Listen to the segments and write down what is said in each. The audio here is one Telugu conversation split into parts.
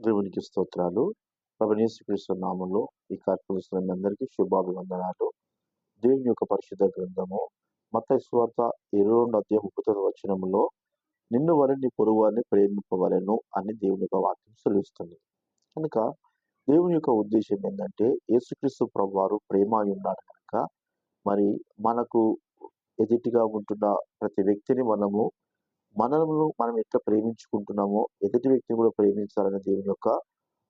దేవునికి స్తోత్రాలు. ప్రభనేశ్వర నామంలో ఈ కార్యక్రమం అందరికీ శుభాభివందనాలు. దేవుని యొక్క పరిశుద్ధ గ్రంథము మత స్వార్థ ఇరవై రెండు అధ్యాయం ముప్పై వచనములో వచనంలో నిన్ను వారిని పొరుగువారిని ప్రేమింపవలను అని దేవుని యొక్క వాక్యం సెలవిస్తుంది. కనుక దేవుని యొక్క ఉద్దేశం ఏంటంటే యేసుక్రీస్తు ప్రభు వారు ప్రేమ అయి ఉన్నాడు కనుక మరి మనకు ఎదుటిగా ఉంటున్న ప్రతి వ్యక్తిని మనము మనము మనం ఎట్లా ప్రేమించుకుంటున్నామో ఎదుటి వ్యక్తిని కూడా ప్రేమించాలనే దేవుని యొక్క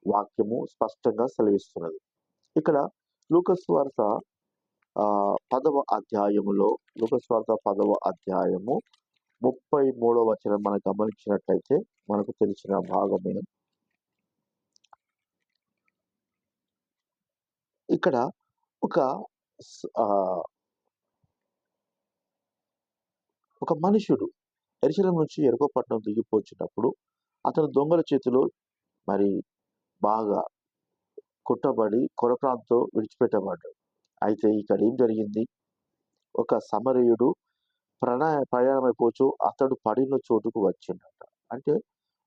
వాక్యము స్పష్టంగా సెలవిస్తున్నది. ఇక్కడ లూకస్వార్త ఆ పదవ అధ్యాయములో లూకస్వార్త పదవ అధ్యాయము ముప్పై మూడవ వచనం మనం గమనించినట్లయితే మనకు తెలిసిన భాగమే. ఇక్కడ ఒక ఒక మనుషుడు ఎరిశలం నుంచి ఎరుకపట్నం దిగిపోచినప్పుడు అతను దొంగల చేతిలో మరి బాగా కుట్టబడి కొరప్రాంతో విడిచిపెట్టబడ్డాడు. అయితే ఇక్కడ ఏం జరిగింది? ఒక సమరయుడు ప్రణయ ప్రయాణమైపోవచ్చు అతడు పడిన చోటుకు వచ్చిండట. అంటే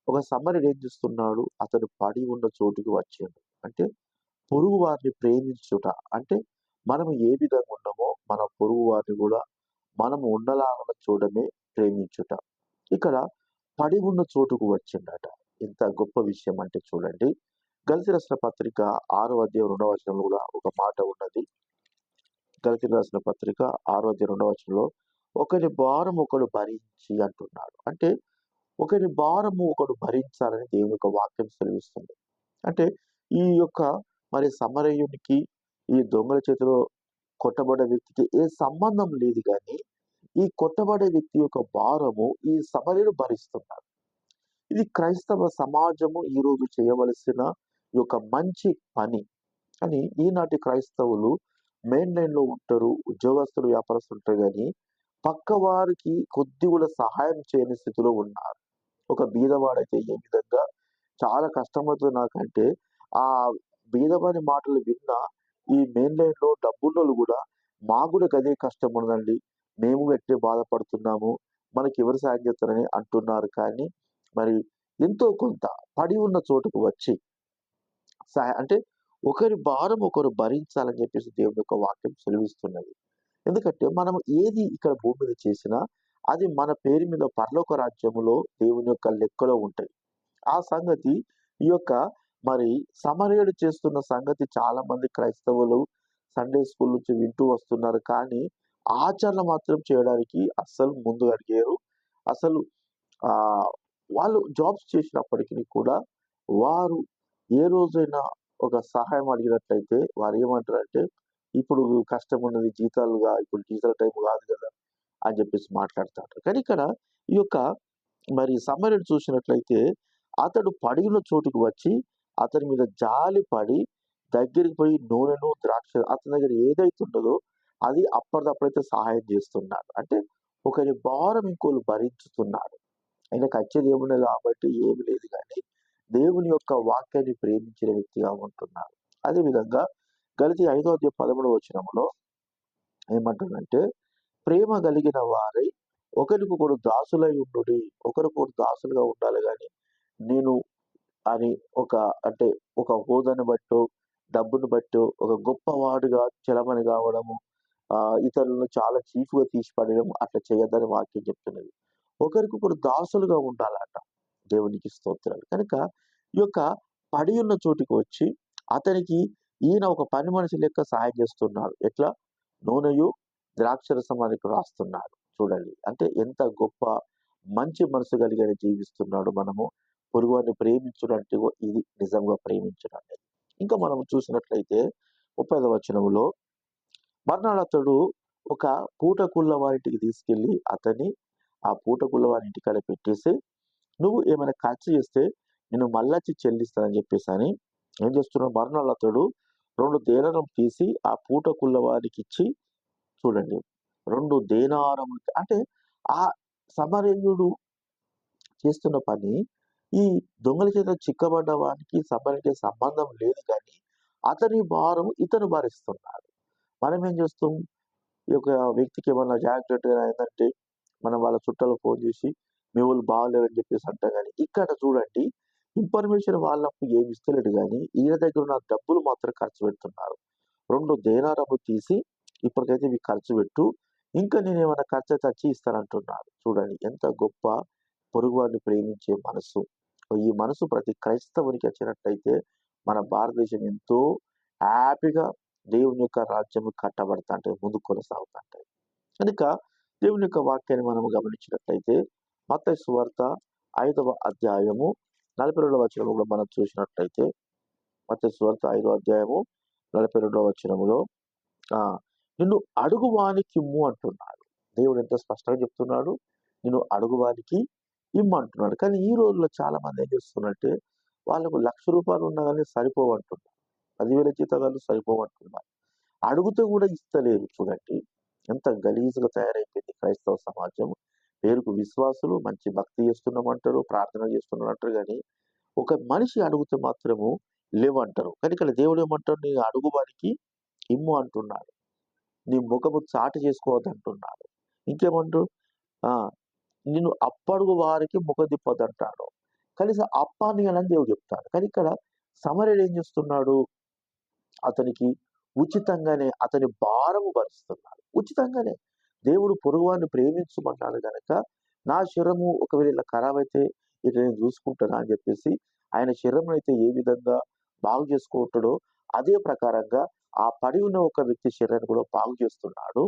ఒక సమరుడు ఏం చేస్తున్నాడు? అతడు పడి ఉన్న చోటుకు వచ్చిండు. అంటే పొరుగు వారిని ప్రేమించుట. అంటే మనం ఏ విధంగా ఉన్నామో మన పొరుగు వారిని కూడా మనము ఉండలాగా చూడమే ప్రేమించుట. ఇక్కడ పడి ఉన్న చోటుకు వచ్చిండట ఎంత గొప్ప విషయం అంటే చూడండి. గలతి రాసిన పత్రిక ఆరో అధ్యాయం రెండవ వచనంలో కూడా ఒక మాట ఉన్నది. గలతి రాసిన పత్రిక ఆరో అధ్యాయం రెండవ వచనంలో ఒకరి భారం ఒకడు భరించి అంటున్నాడు. అంటే ఒకరి భారము ఒకడు భరించాలని దేవుని యొక్క వాక్యం సెలవిస్తుంది. అంటే ఈ యొక్క మరి సమరయునికి ఈ దొంగల చేతిలో కొట్టబడే వ్యక్తికి ఏ సంబంధం లేదు కానీ ఈ కొట్టబడే వ్యక్తి యొక్క భారము ఈ సమరయుడు భరిస్తున్నారు. ఇది క్రైస్తవ సమాజము ఈ రోజు చేయవలసిన యొక్క మంచి పని. అని ఈనాటి క్రైస్తవులు మెయిన్ లైన్లో ఉంటారు ఉద్యోగస్తులు వ్యాపారస్తులు ఉంటారు కానీ పక్క వారికి కొద్ది కూడా సహాయం చేయని స్థితిలో ఉన్నారు. ఒక బీదవాడైతే ఏ విధంగా చాలా కష్టమవుతుంది నాకంటే ఆ బీదవాడి మాటలు విన్నా ఈ మెయిన్ లైన్లో డబ్బున్నోళ్ళు కూడా మా కూడా గదే కష్టం ఉన్నదండి. మేము ఎట్టే బాధపడుతున్నాము? మనకి ఎవరు సాయం చేస్తారని అంటున్నారు. కానీ మరి ఎంతో కొంత పడి ఉన్న చోటుకు వచ్చి సహాయ అంటే ఒకరి భారం ఒకరు భరించాలని చెప్పేసి దేవుని యొక్క వాక్యం సెలవిస్తున్నది. ఎందుకంటే మనం ఏది ఇక్కడ భూమి మీద చేసినా అది మన పేరు మీద పర్లోక రాజ్యములో దేవుని యొక్క లెక్కలో ఉంటుంది. ఆ సంగతి ఈ యొక్క మరి సమరయుడు చేస్తున్న సంగతి చాలా మంది క్రైస్తవులు సండే స్కూల్ నుంచి వింటూ వస్తున్నారు. కానీ ఆచరణ మాత్రం చేయడానికి అస్సలు ముందు అడిగారు. అసలు ఆ వాళ్ళు జాబ్స్ చేసినప్పటికీ కూడా వారు ఏ రోజైనా ఒక సహాయం అడిగినట్లయితే వారు ఏమంటారంటే ఇప్పుడు కష్టం ఉన్నది జీతాలుగా ఇప్పుడు జీతాల టైం కాదు కదా అని చెప్పేసి మాట్లాడుతారు. కానీ ఇక్కడ ఈ యొక్క మరి సమ్మరిని చూసినట్లయితే అతడు పడిన చోటుకు వచ్చి అతని మీద జాలి పడి దగ్గరికి పోయి నూనెను ద్రాక్ష అతని దగ్గర ఏదైతే ఉండదో అది అప్పటిదప్పుడైతే సహాయం చేస్తున్నాడు అంటే ఒకరి భారం ఇంకోళ్ళు భరించుతున్నాడు ఆయన వచ్చేది దేవుని కాబట్టి ఏమి లేదు కానీ దేవుని యొక్క వాక్యాన్ని ప్రేమించిన వ్యక్తిగా ఉంటున్నాడు అదేవిధంగా గలితి ఐదో అధ్యాయం పదమూడవ వచనంలో ఏమంటుందంటే ప్రేమ కలిగిన వారై ఒకరికొకడు దాసులై ఉండు ఒకరికొకడు దాసులుగా ఉండాలి కానీ నేను అని ఒక అంటే ఒక హోదాను బట్టు డబ్బును బట్టు ఒక గొప్పవాడుగా చలమని కావడము ఇతరులను చాలా చీఫ్గా తీసి పడడం అట్లా చేయొద్దని వాక్యం చెప్తున్నది. ఒకరికొకరు దాసులుగా ఉండాలట దేవునికి స్తోత్రాలు. కనుక ఈ యొక్క పడి ఉన్న చోటికి వచ్చి అతనికి ఈయన ఒక పని మనిషి లెక్క సహాయం చేస్తున్నాడు. ఎట్లా? నూనెయు ద్రాక్షరసం అని రాస్తున్నాడు. చూడండి. అంటే ఎంత గొప్ప మంచి మనసు కలిగిన జీవిస్తున్నాడు మనము. పొరుగువారిని ప్రేమించడం ఇది నిజంగా ప్రేమించడం ఇంకా మనం చూసినట్లయితే ముప్పై వచనంలో మర్నాడు అతడు ఒక పూటకుళ్ళ వారింటికి తీసుకెళ్ళి అతన్ని ఆ పూటకుళ్ళ వారి ఇంటికాడ పెట్టేసి నువ్వు ఏమైనా ఖర్చు చేస్తే నేను మళ్ళొచ్చి చెల్లిస్తానని చెప్పేసి అని ఏం చేస్తున్నాడు మర్నాడు అతడు రెండు దేనారం తీసి ఆ పూటకుళ్ళ వారికి ఇచ్చి చూడండి రెండు దేనారం అంటే ఆ సమరయుడు చేస్తున్న పని ఈ దొంగల చేత చిక్కబడ్డ వానికి సమరకి సంబంధం లేదు కానీ అతని భారం ఇతను భరిస్తున్నాడు. మనం ఏం చేస్తాం? ఈ యొక్క వ్యక్తికి ఏమన్నా జాగ్రత్తగా ఏంటంటే మనం వాళ్ళ చుట్టాలకు ఫోన్ చేసి మీ వాళ్ళు బాగలేరని చెప్పేసి అంటాం కానీ ఇక్కడ చూడండి ఇన్ఫర్మేషన్ వాళ్ళకు ఏమి ఇస్తలేడు కానీ ఈయన దగ్గర ఉన్న డబ్బులు మాత్రం ఖర్చు పెడుతున్నారు. రెండు దేనారము తీసి ఇప్పటికైతే ఇవి ఖర్చు పెట్టు ఇంకా నేను ఏమైనా ఖర్చు అయితే వచ్చి ఇస్తానంటున్నాడు చూడండి ఎంత గొప్ప పొరుగువారిని ప్రేమించే మనసు. ఈ మనసు ప్రతి క్రైస్తవునికి వచ్చినట్టయితే మన భారతదేశం ఎంతో హ్యాపీగా దేవుని యొక్క రాజ్యం కట్టబడతా ముందు కొనసాగుతుంటాయి. కనుక దేవుని యొక్క వాక్యాన్ని మనం గమనించినట్లయితే మత సువార్త ఐదవ అధ్యాయము నలభై రెండవ వచనంలో మనం చూసినట్లయితే మత సువార్త ఐదవ అధ్యాయము నలభై రెండవ వచనములో నిన్ను అడుగువానికి ఇమ్ము అంటున్నాడు. దేవుడు ఎంత స్పష్టంగా చెప్తున్నాడు నిన్ను అడుగువానికి ఇమ్ము అంటున్నాడు. కానీ ఈ రోజుల్లో చాలా మంది ఏం చేస్తున్నట్టే వాళ్ళకు లక్ష రూపాయలు ఉన్నా కానీ సరిపోవంటున్నారు. పదివేల జీతాలు సరిపోవట్లున్నారు అడుగుతూ కూడా ఇస్తలేరు చూడండి. ఎంత గలీజుగా తయారైపోయింది క్రైస్తవ సమాజం. పేరుకు విశ్వాసులు మంచి భక్తి చేస్తున్నామంటారు ప్రార్థన చేస్తున్నారు అంటారు కానీ ఒక మనిషి అడుగుతే మాత్రము లేవంటారు. కానీ ఇక్కడ దేవుడు ఏమంటారు నీ అడుగువానికి ఇమ్ము అంటున్నాడు. నీ ముఖము చాటు చేసుకోవద్దు అంటున్నాడు ఇంకేమంటారు? ఆ నిన్ను అప్పడుగు వారికి ముఖ దిప్పదంటాడు కనీసం అప్పాని అని దేవుడు చెప్తాడు. కానీ ఇక్కడ సమరేడు ఏం చేస్తున్నాడు? అతనికి ఉచితంగానే అతని భారము భరిస్తున్నాడు. ఉచితంగానే. దేవుడు పొరుగువాన్ని ప్రేమించమన్నాడు గనక నా శరము ఒకవేళ ఇలా ఖరాబ్ అయితే ఇట్లా నేను చూసుకుంటానా అని చెప్పేసి ఆయన శరీరం అయితే ఏ విధంగా బాగు చేసుకుంటాడో అదే ప్రకారంగా ఆ పడి ఉన్న ఒక వ్యక్తి శరీరాన్ని కూడా బాగు చేస్తున్నాడు.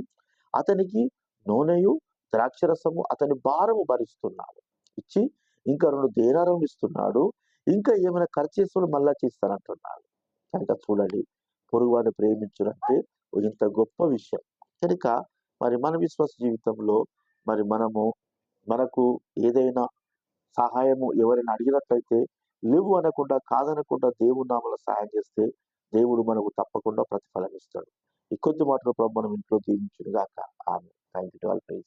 అతనికి నూనెయు ద్రాక్షరసము అతని భారము భరిస్తున్నాడు. ఇచ్చి ఇంకా రెండు దేనారం ఇస్తున్నాడు. ఇంకా ఏమైనా ఖర్చు చేసుకుని మళ్ళా చేస్తానంటున్నాడు. కనుక చూడండి పొరుగువారిని ప్రేమించడంటే ఇంత గొప్ప విషయం. కనుక మరి మన విశ్వాస జీవితంలో మరి మనము మనకు ఏదైనా సహాయము ఎవరైనా అడిగినట్లయితే లేవు అనకుండా కాదనకుండా దేవుడు నామల సహాయం చేస్తే దేవుడు మనకు తప్పకుండా ప్రతిఫలం ఇస్తాడు. ఈ కొద్ది మాటలు ప్రభు మనం ఇంట్లో దీవించుగాక ఆమె thank you to all praise